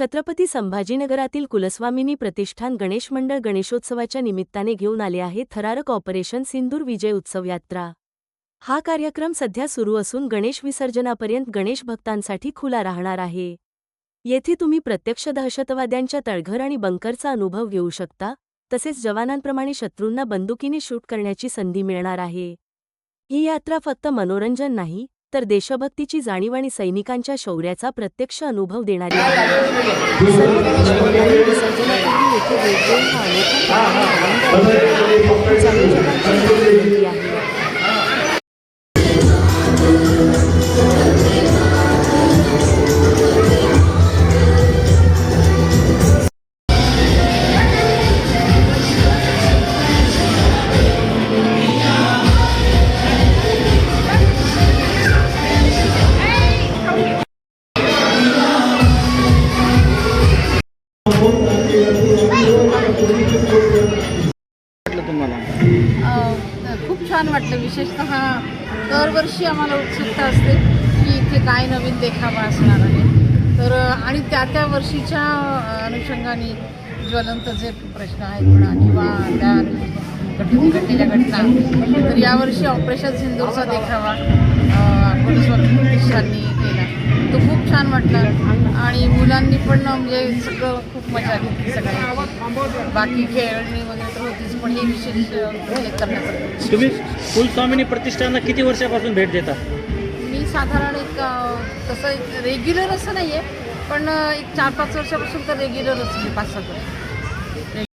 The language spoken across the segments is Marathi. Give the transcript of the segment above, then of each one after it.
छत्रपती संभाजीनगरातील कुलस्वामिनी प्रतिष्ठान गणेश मंडळ गणेशोत्सवाच्या निमित्ताने घेऊन आले आहे थरारक ऑपरेशन सिंदूर विजय उत्सव यात्रा. हा कार्यक्रम सध्या सुरू असून गणेश विसर्जनापर्यंत गणेश भक्तांसाठी खुला राहणार आहे. येथे तुम्ही प्रत्यक्ष दहशतवाद्यांच्या तळघर आणि बंकरचा अनुभव घेऊ शकता तसेच जवानांप्रमाणे शत्रूंना बंदुकीने शूट करण्याची संधी मिळणार आहे. ही यात्रा फक्त मनोरंजन नाही तर देशभक्तीची जाणीव आणि सैनिकांच्या शौर्याचा प्रत्यक्ष अनुभव देणारी आहे छान वाटलं विशेषतः दरवर्षी आम्हाला उत्सुकता असते की इथे काय नवीन देखावा असणार आहे. तर आणि त्या त्या वर्षीच्या अनुषंगाने ज्वलंत जे प्रश्न आहेत म्हणा किंवा त्या घटने घडलेल्या घटना तर यावर्षी ऑपरेशन सिंदूरचा देखावा कुलस्वामी केला. तो खूप छान वाटला. आणि मुलांनी पण म्हणजे सगळं खूप मजा घेतली सगळ्यांची बाकी खेळणी वगैरे तर होतीच पण हे विशेष करण्यासाठी तुम्ही कुलस्वामिनी प्रतिष्ठानला किती वर्षापासून भेट देता? मी साधारण एक तसं रेग्युलर असं नाही आहे पण एक चार पाच वर्षापासून तर रेग्युलरच मी पाच सात वर्ष.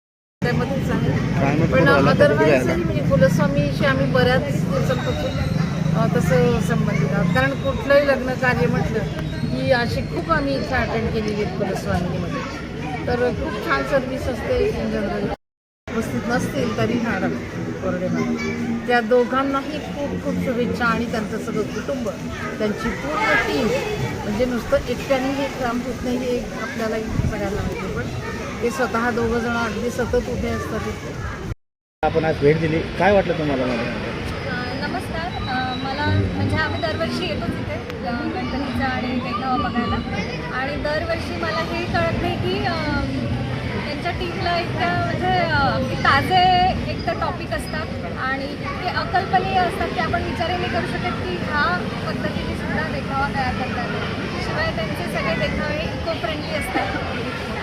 पण अदरवाईज म्हणजे कुलस्वामीशी आम्ही बऱ्याच दिवसांपासून तसं संबंधित आहोत. कारण कुठलंही लग्न कार्य म्हटलं की अशी खूप आम्ही इथं अटेंड केलेली आहेत कुलस्वामीमध्ये तर खूप छान सर्व्हिस असते इन उपस्थित नसतील तरी मॅडम कोरडेमध्ये त्या दोघांनाही खूप खूप शुभेच्छा आणि त्यांचं सगळं कुटुंब त्यांची पूर्ण टीम म्हणजे नुसतं एकट्याने हे काम होत नाही हे एक आपल्याला सगळ्यांना माहिती पण ते स्वतः दोघं जण अगदी सतत उभे असतात आपण आज भेट दिली. काय वाटलं तुम्हाला मला म्हणजे आम्ही दरवर्षी येतो तिथे गणपतीचा आणि देखावा बघायला. आणि दरवर्षी मला हे कळत नाही की त्यांच्या टीमला एकदा म्हणजे ताजे एक तर टॉपिक असतात आणि ते अकल्पनीय असतात की आपण विचारही नाही करू शकत की ह्या पद्धतीने सुद्धा देखावा तयार करतात शिवाय त्यांचे सगळे देखावे इको फ्रेंडली असतात.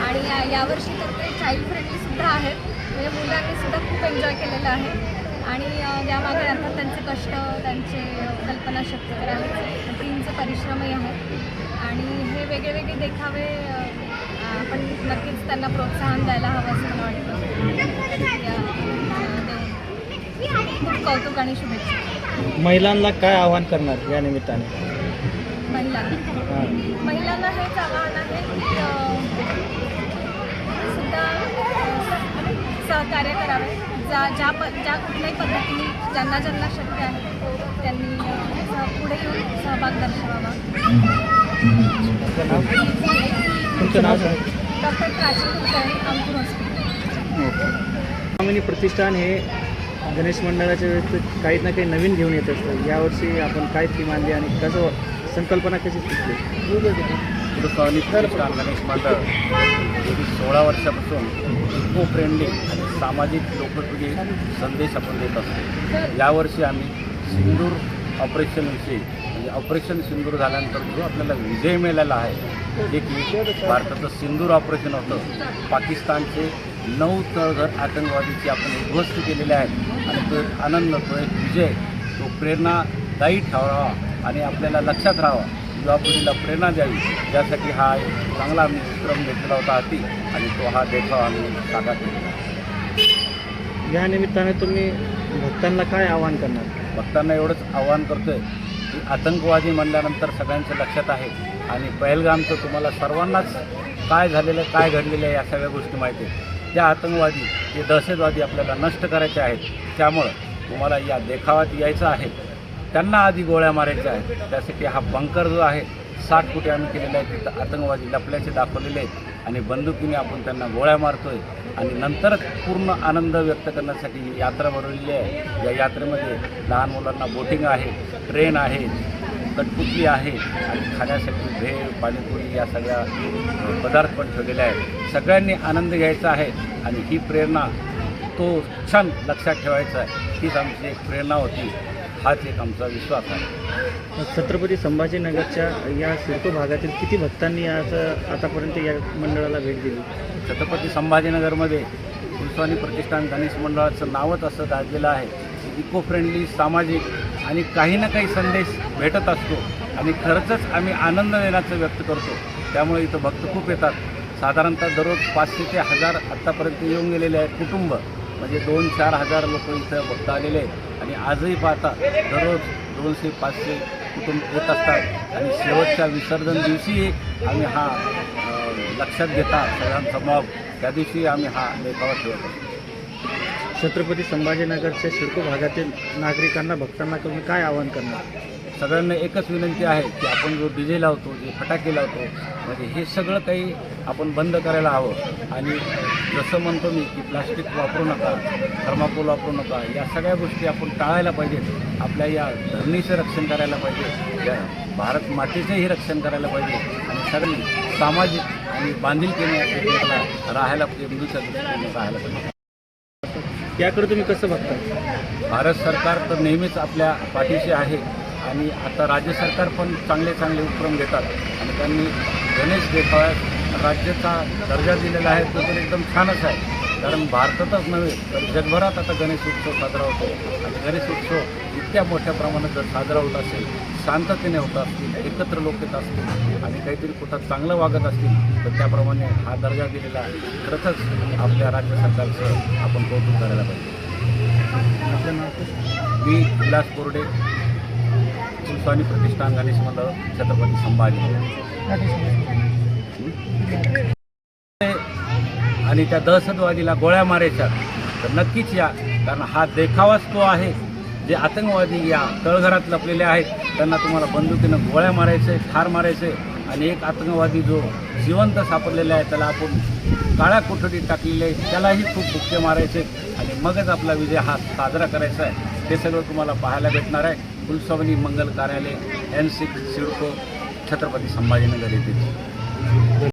आणि यावर्षी तर ते चाईल्ड फ्रेंडलीसुद्धा आहेत. म्हणजे मुलांनी सुद्धा खूप एन्जॉय केलेलं आहे. आणि यामागे अर्थात त्यांचे कष्ट त्यांचे कल्पनाशक्ती तर आहे टीमचे परिश्रमही आहेत. आणि हे वेगळे वेगळे देखावे आपण नक्कीच त्यांना प्रोत्साहन द्यायला हवं असं मला वाटतं. खूप कौतुक आणि शुभेच्छा. महिलांना काय आव्हान करणार या निमित्ताने? महिलांना. हां. महिलांना हेच आव्हान आहे की सुद्धा सहकार्य करावे. ज्या ज्या प ज्या कुठल्याही पद्धतीने ज्यांना ज्यांना शक्य आहे त्यांनी पुढे येऊन सहभाग दर्शवावा. तुमचं नाव. Doctor Prachi Kulkarni hospital. प्रतिष्ठान हे गणेश मंडळाच्या वेळेस काही ना काही नवीन घेऊन येत असतं. यावर्षी आपण काय थीम आणली आणि कसं संकल्पना कशी सुचली प्रतिष्ठान गणेश मंडळ सोळा वर्षापासून इको फ्रेंडली आणि सामाजिक लोकप्रिय संदेश आपण देत असतो. यावर्षी आम्ही सिंदूर ऑपरेशनविषयी म्हणजे ऑपरेशन सिंदूर झाल्यानंतर जो आपल्याला विजय मिळालेला आहे जे की भारताचं सिंदूर ऑपरेशन होतं पाकिस्तानचे नऊ तळघर आतंकवादीची आपण उद्ध्वस्त केलेले आहेत. आणि तो एक आनंद तो एक विजय तो प्रेरणादायी ठेवावा आणि आपल्याला लक्षात राहावा युवा पिढीला प्रेरणा द्यावी यासाठी हा एक चांगला आम्ही उपक्रम घेतलेला होता हाती आणि तो हा देखावा आम्ही साकार केला. या निमित्ताने तुम्ही भक्तांना काय आव्हान करणार? भक्तांना एवढंच आवाहन करतोय की आतंकवादी म्हणल्यानंतर सगळ्यांच्या लक्षात आहे. आणि पहलगामचं तुम्हाला सर्वांनाच काय झालेलं काय घडलेलं आहे या सगळ्या गोष्टी माहिती आहेत. त्या आतंकवादी जे दहशतवादी आपल्याला नष्ट करायचे आहेत त्यामुळं तुम्हाला या देखावात यायचं आहे. त्यांना आधी गोळ्या मारायच्या आहेत. त्यासाठी हा बंकर जो आहे साठ फुटे आम्ही केलेला आहे तिथं आतंकवादी लपल्याचे दाखवलेले आहेत. आणि बंदुकीने आपण त्यांना गोळ्या मारतोय. आणि नंतरच पूर्ण आनंद व्यक्त करण्यासाठी ही यात्रा भरवलेली आहे. या यात्रेमध्ये लहान मुलांना बोटिंग आहे ट्रेन आहे कटपुतली आहे आणि खाण्यासाठी भेळ पाणीपुरी या सगळ्या पदार्थ पण ठेवलेले आहेत. सगळ्यांनी आनंद घ्यायचा आहे आणि ही प्रेरणा तो क्षण लक्षात ठेवायचा आहे. हीच आमची एक प्रेरणा होती. हाच एक आमचा विश्वास आहे. छत्रपती संभाजीनगरच्या या सिडको भागातील किती भक्तांनी आज आतापर्यंत या मंडळाला भेट दिली? छत्रपती संभाजीनगरमध्ये कुलस्वामी प्रतिष्ठान गणेश मंडळाचं नावच असं गाजलेलं आहे. इको फ्रेंडली सामाजिक आणि काही ना काही संदेश भेटत असतो. आणि खरंच आम्ही आनंद देण्याचं व्यक्त करतो. त्यामुळे इथं भक्त खूप येतात. साधारणतः दररोज पाचशे ते हजार आत्तापर्यंत येऊन गेलेले आहेत कुटुंब. म्हणजे दोन चार हजार लोक इथं भक्त आलेले आहेत. आणि आजही पाहता दररोज दोनशे पाचशे कुटुंब येत असतात. आणि शेवटच्या विसर्जन दिवशीही आम्ही हा लक्षात घेता सगळ्यांचा मग. त्या दिवशी आम्ही हा देखावा ठेवत असतो. छत्रपती संभाजीनगरच्या शिडको भागातील नागरिकांना भक्तांना तुम्ही काय आवाहन करणार? सगळ्यांना एकच विनंती आहे की आपण जो डी लावतो जे फटाके लावतो म्हणजे हे सगळं काही आपण बंद करायला हवं. आणि जसं म्हणतो मी की प्लास्टिक वापरू नका थर्माकोल वापरू नका या सगळ्या गोष्टी आपण टाळायला पाहिजेत. आपल्या या धरणीचं रक्षण करायला पाहिजे. या भारत मातेचंही रक्षण करायला पाहिजे. आणि सगळी सामाजिक आणि बांधिलकीने राहायला पाहिजे हिंदूच्या दृष्टीने राहायला पाहिजे. याकडे तुम्ही कसं बघता? भारत सरकार तर नेहमीच आपल्या पाठीशी आहे आणि आता राज्य सरकार पण चांगले चांगले उपक्रम घेतात आणि त्यांनी गणेश देखाव्यात राज्याचा दर्जा दिलेला आहे तो तर एकदम छानच आहे. कारण भारतातच नव्हे तर जगभरात आता गणेश उत्सव साजरा होतो. आणि गणेश उत्सव इतक्या मोठ्या प्रमाणात जर साजरा होत असेल शांततेने होत असतील एकत्र लोक येत असतील आणि काहीतरी कुठं चांगलं वागत असतील तर त्याप्रमाणे हा दर्जा दिलेला आहे. खरंच आपल्या राज्य सरकारचं आपण कौतुक करायला पाहिजे? मी विलास कोरडे कुलस्वामी प्रतिष्ठान गणेश मंडळ छत्रपती संभाजी. आणि त्या दहशतवादीला गोळ्या मारायच्या. तर नक्कीच या कारण हा देखावाच तो आहे. जे आतंकवादी या तळघरात लपलेले आहेत त्यांना तुम्हाला बंदुकीनं गोळ्या मारायचे ठार मारायचे आणि एक आतंकवादी जो जिवंत सापडलेला आहे त्याला आपण काळ्या कोठडीत टाकलेले आहे त्यालाही खूप बुक्के मारायचे आणि मगच आपला विजय हा साजरा करायचा आहे. ते सगळं तुम्हाला पाहायला भेटणार आहे. कुलस्वामिनी मंगल कार्यालय एन सिक्स सिडको छत्रपती संभाजीनगर येथे